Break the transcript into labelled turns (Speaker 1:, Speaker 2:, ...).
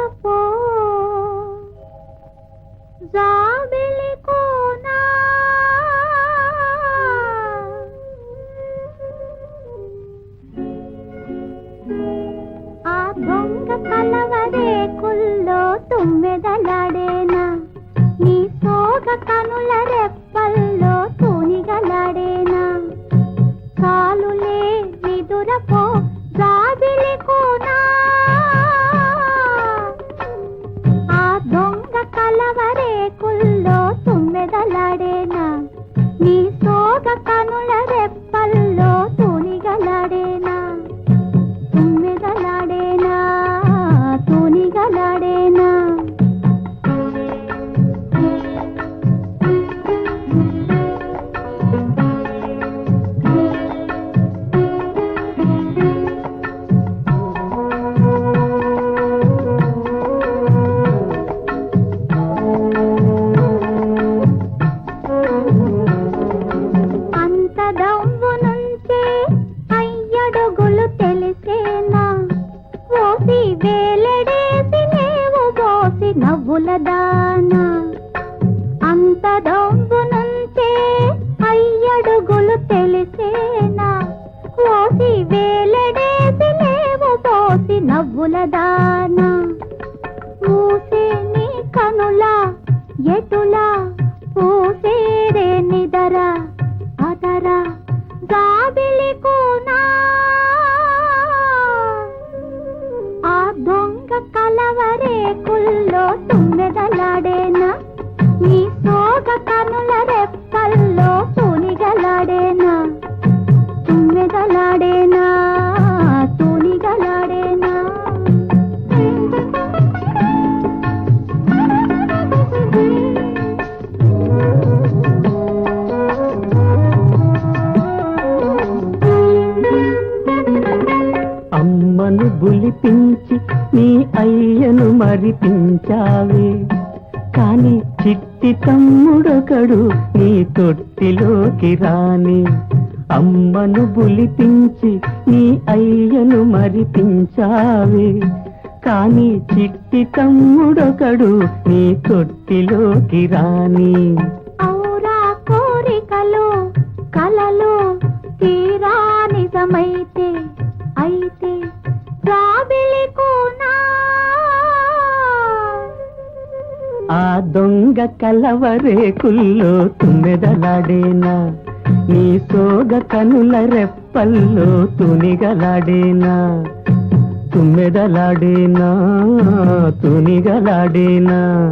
Speaker 1: wonderful. చేసి వేలడేసి లేవు బోసి నవ్వుల దానా. అంత దొంగు నుంచే అయ్యడుగులు తెలిసేనా? ఓసి వేలడేసి లేవు బోసి నవ్వుల దానా. మూసే నీ కనులా ఎటులా కుల్లో తుమ్మెదలాడేనా నీ సోగ కనుల రేపు
Speaker 2: అమ్మను బులిపించి నీ అయ్యను మరిపించావే. కాని చిట్టి తమ్ముడొకడు నీ తొట్టిలోకి రాని. అమ్మను బులిపించి నీ అయ్యను మరిపించావే. కాని చిట్టి తమ్ముడొకడు నీ తొట్టిలోకి రాని. దొంగ కలవరేకుల్లో తుమ్మెదలాడేనా నీ సోగ కనుల రెప్పల్లో తునిగలాడేనా? తుమ్మెదలాడేనా? తునిగలాడేనా?